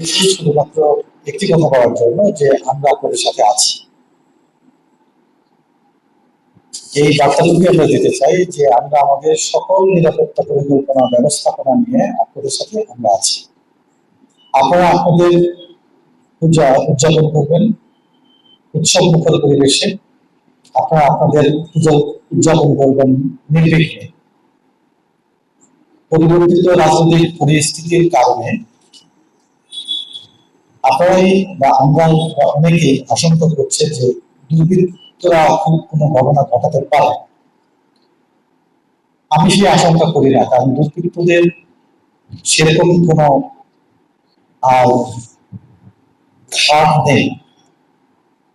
শুধুমাত্র একটি কথা বলার জন্য যে আমরা আপনাদের সাথে আছি। এই বার্তাটুকু আমরা দিতে চাই যে আমরা আমাদের সকল নিরাপত্তা পরিকল্পনা ব্যবস্থাপনা নিয়ে আপনাদের সাথে আমরা আছি। আপনারা আপনাদের পূজা উদযাপন করবেন, উৎসব মুখর পরিবেশে। আপনারা আপনাদের পূজা উদযাপন করবেন নির্বিঘ্নে। পরিবর্তিত রাজনৈতিক পরিস্থিতির কারণে আপনারাই বা আমরা বা অনেকেই আশঙ্কা করছে যে দুর্বৃত্তরা খুব কোনো ঘটনা ঘটাতে পারে। আমি সেই আশঙ্কা করি না, কারণ দুর্বৃত্তদের সেরকম কোনো আর নেই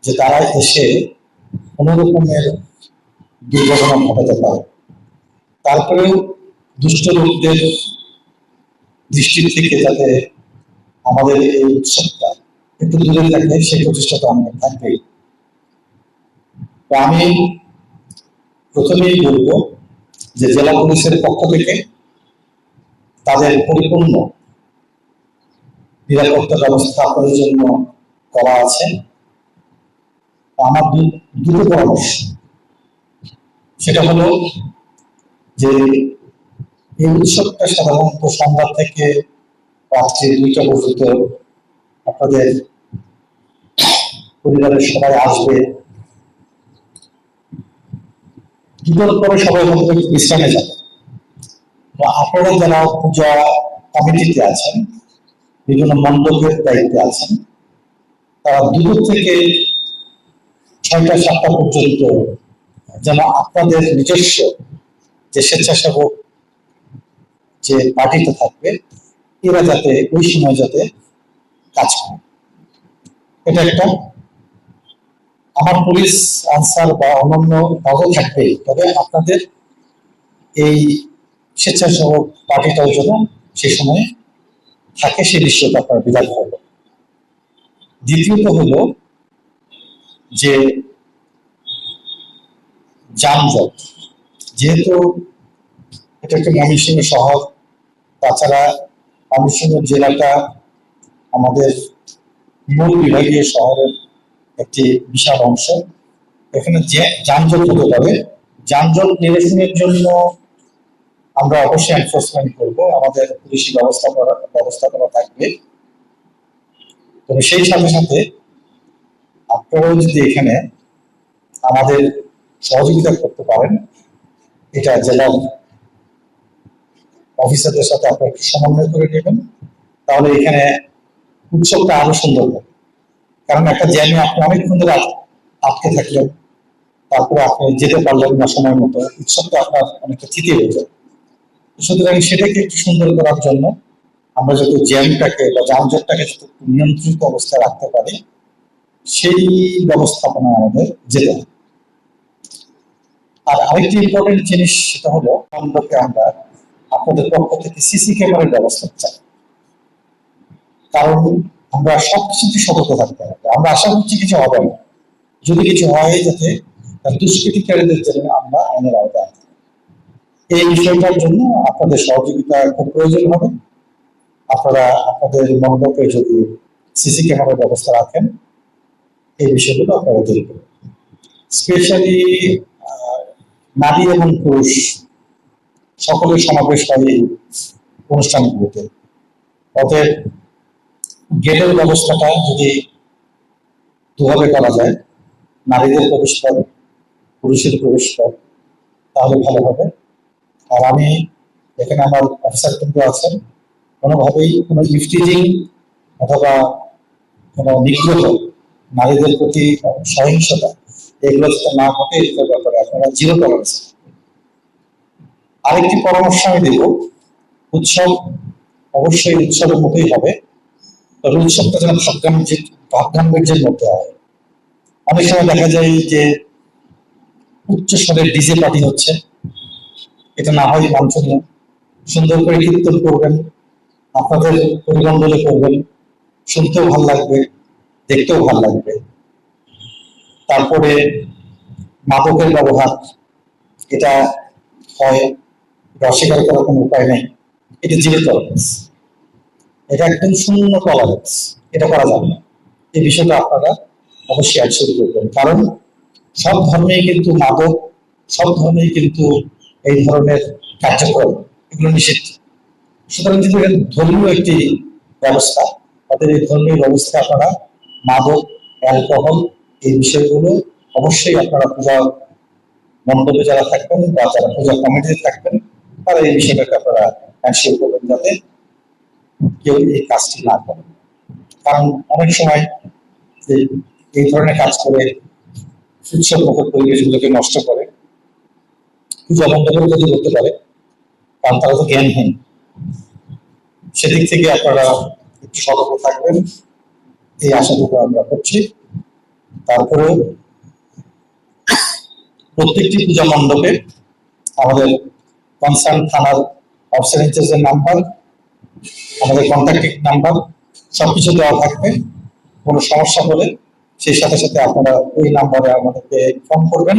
যে তারা এসে কোনো রকমের দুর্ঘটনা ঘটাতে পারে। তারপরেও দুষ্ট লোকদের দৃষ্টি থেকে যাতে আমাদের এই উৎসবটা দূরে থাকে সেই প্রচেষ্টাটা আমাদের থাকবেই। আমি প্রথমেই বলব যে জেলা পুলিশের পক্ষ থেকে তাদের পরিপূর্ণ নিরাপত্তা ব্যবস্থা আপনাদের জন্য করা আছে। আমার দুটো পরামর্শ। সেটা হলো যে এই উৎসবটা সাধারণত সন্ধ্যা থেকে রাত্রি দুইটা পর্যন্ত আপনাদের পরিবারের সবাই আসবে। দুটোর পরে সবাই একটু বিশ্রামে যাবে। আপনারা যারা পূজা কমিটিতে আছেন, বিভিন্ন মণ্ডপের দায়িত্বে আছেন, তারা দুটো থেকে ছয়টা, সাতটা পর্যন্ত যেন আপনাদের নিজস্ব যে স্বেচ্ছাসেবক যে পার্টিতে থাকবে, এরা যাতে ওই সময় যাতে কাজ করে। এটা একটা। আমার পুলিশ আনসার বা অন্যান্য কাজও থাকবে, তবে আপনাদের এই স্বেচ্ছাসেবক পার্টিটাও যেন সে সময় থাকে সে দৃশ্যটা আপনার বিরাট হবে দ্বিতীয়ত হলো যে যানজট। যেহেতু এটা একটা ময়মনসিংহ শহর, তাছাড়া ময়মনসিংহ জেলাটা আমাদের মূল বিভাগীয় শহরের একটি বিশাল অংশ। এখানে যে যানজট হতে পারে, যানজট নিরসনের জন্য আমরা অবশ্যই এনফোর্সমেন্ট করব। আমাদের পুলিশি ব্যবস্থা করা ব্যবস্থা করা থাকবে। তবে সেই সাথে সাথে আপনারাও যদি এখানে আমাদের সহযোগিতা করতে পারেন, এটা জেলা অফিসারদের সাথে আপনারা একটু সমন্বয় করে নেবেন। তাহলে এখানে উৎসবটা আরও সুন্দর হবে। কারণ একটা জ্যামে আপনি অনেকক্ষণ ধরে আটকে থাকলেন, তারপরে আপনি যেতে পারলেন না সময় মতো, উৎসবটা আপনার অনেকটা থিতি হয়ে যায়। সুতরাং সেটাকে একটু সুন্দর করার জন্য আমরা যাতে জ্যামটাকে বা যানজটটাকে যাতে নিয়ন্ত্রিত অবস্থায় রাখতে পারি, সেই ব্যবস্থাপনা আমাদের যেতে হবে। আর আরেকটি ইম্পর্টেন্ট জিনিস সেটা হলো, আমরা আপনাদের পক্ষ থেকে সিসি ক্যামেরার ব্যবস্থা চাই। কারণ আমরা সবকিছুতে সতর্ক থাকতে হবে। আমরা আশা করছি কিছু হবে না। যদি কিছু হয় যাতে তার দুষ্কৃতিকারীদের জন্য আমরা আইনের আওতায় এই বিষয়টার জন্য আপনাদের সহযোগিতা খুব প্রয়োজন হবে। আপনারা, আপনাদের মণ্ডপে যদি সিসি ক্যামেরার ব্যবস্থা রাখেন, এই বিষয়গুলো আপনারা দেখবেন স্পেশালি নারী এবং পুরুষ সকলের সমাবেশ হয় এই অনুষ্ঠানগুলোতে। অতএব গেটের ব্যবস্থাটা যদি দুভাবে করা যায়, নারীদের প্রবেশ পথ, পুরুষের প্রবেশ পথ, তাহলে ভালো হবে। আর আমি এখানে আমার অফিসার কিন্তু আছেন। কোনোভাবেই কোনো ইফটিজিং অথবা কোনো নিগ্রহ নারীদের প্রতি সহিংসতা, এগুলো যাতে না ঘটে এগুলোর ব্যাপারে আপনারা জিরো টলারেন্স আরেকটি পরামর্শ আমি দেব। উৎসব অবশ্যই উৎসবের মতোই হবে। তবে উৎসবটা যেন ভাগ্যাম্বিক ভাগ্যাম্বির্যের মধ্যে হয়। অনেক সময় দেখা যায় যে উচ্চ স্বরের ডিজে পার্টি হচ্ছে। এটা না হয় বাঞ্ছনীয়। সুন্দর করে কীর্তন করবেন, আপনাদের পরিমণ্ডলে করবেন, শুনতেও ভালো লাগবে, দেখতেও ভালো লাগবে। তারপরে মাদকের ব্যবহার, এটা হয়, এটা অস্বীকার করার কোনো উপায় নেই। এটা জিরো টলারেন্স এটা একদম শূন্য টলারেন্স এটা করা যাবে না। এই বিষয়টা আপনারা অবশ্যই অ্যাকশন করবেন কারণ সব ধর্মেই কিন্তু মাদক, সব ধর্মেই কিন্তু এই ধরনের কার্যক্রম এগুলো নিষিদ্ধ। সুতরাং যদি ধর্মীয় একটি ব্যবস্থা, তাদের এই ধর্মীয় ব্যবস্থা আপনারা মাদক, অ্যালকোহল এই বিষয়গুলো অবশ্যই আপনারা পূজা মণ্ডপে যারা থাকবেন বা যারা পূজা কমিটিতে থাকবেন, তারা এই বিষয়টাকে আপনারা এনশিওর করবেন যাতে কেউ এই কাজটি না করে। কারণ অনেক সময় এই- ধরনের কাজ করে উৎসব মুখের পরিবেশগুলোকে নষ্ট করে মণ্ডপের ক্ষতি করতে পারে, কারণ তারা তো জ্ঞানহীন। সেদিক থেকে আপনারা একটু সতর্ক থাকবেন। এই আশাটুকু আমরা করছি। তারপরে প্রত্যেকটি পূজা মণ্ডপে আমাদের কনসার্ন থানার অফিসার ইনচার্জের নাম্বার আমাদের কন্ট্যাক্ট নাম্বার সবকিছু দেওয়া থাকবে। কোনো সমস্যা হলে সেই সাথে সাথে আপনারা ওই নাম্বারে আমাদেরকে ফোন করবেন।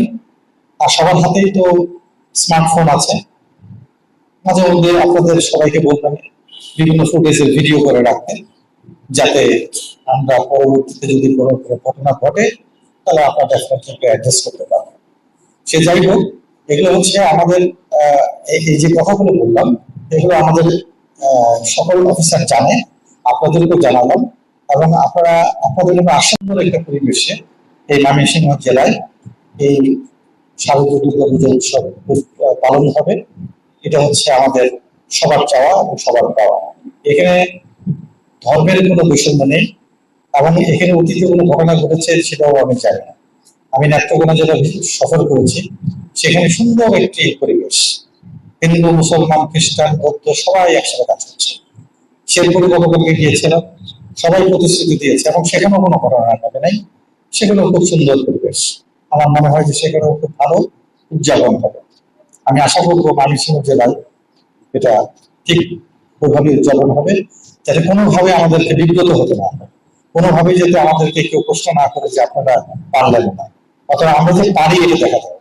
আর সবার হাতেই তো স্মার্টফোন আছে। মাঝে মধ্যে আপনাদের সবাইকে বলবেন বিভিন্ন ফুটেজের ভিডিও করে রাখতে যাতে আমরা পরবর্তীতে যদি কোনো কোনো ঘটনা ঘটে, তাহলে আপনার ডেফিনেটলি অ্যাডজাস্ট করতে পারবেন। সে যাই হোক, এগুলো হচ্ছে আমাদের এই যে কথাগুলো বললাম, এগুলো আমাদের সকল অফিসার জানে আপনাদেরকে জানালাম, এবং আপনারা, আপনাদের জন্য আসন্ন একটা পরিবেশে এই ময়মনসিংহ জেলায় এই শারদীয় দুর্গা পুজো উৎসব পালন হবে। এটা হচ্ছে আমাদের সবার চাওয়া এবং সবার পাওয়া। এখানে ধর্মের কোনো বৈষম্য নেই, এবং এখানে অতীতে কোনো ঘটনা ঘটেছে সেটাও আমি জানি না। আমি নেত্রকোনা জেলা সফর করেছি, সেখানে সুন্দর একটি পরিবেশ। হিন্দু, মুসলমান, খ্রিস্টান, বৌদ্ধ সবাই একসাথে কাজ করছে। শেরপুরে গতকালকে গিয়েছিলাম সবাই প্রতিশ্রুতি দিয়েছে এবং সেখানেও কোনো ঘটনা ঘটে নাই সেখানেও খুব সুন্দর পরিবেশ। আমার মনে হয় যে সেখানেও খুব ভালো উদযাপন হবে। আমি আশা করব ময়মনসিংহ জেলায় এটা ঠিক ওইভাবে উদযাপন হবে, যাতে কোনোভাবে আমাদেরকে বিব্রত হতে না হয়। কোনোভাবে যাতে আমাদেরকে কেউ প্রশ্ন না করে যে আপনারা পারলেন না। অথবা আমরা যে পারি এটা দেখা যায়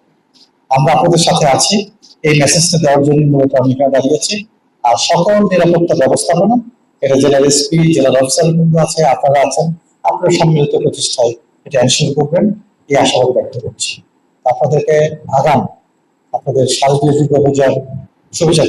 আমরা আপনাদের সাথে আছি। এই মেসেজটা দেওয়ার জন্য মূলত আমি এখানে দাঁড়িয়েছি আর সকল নিরাপত্তা ব্যবস্থাপনা, এটা জেলার এসপি জেলার অফিসার আছে, আপনারা আছেন, আপনারা সম্মিলিত প্রতিষ্ঠায় এটা এনশিওর করবেন, এই আশাবাদ ব্যক্ত করছি। আপনাদেরকে আগাম আপনাদের যুগ অভিযান শুভেচ্ছা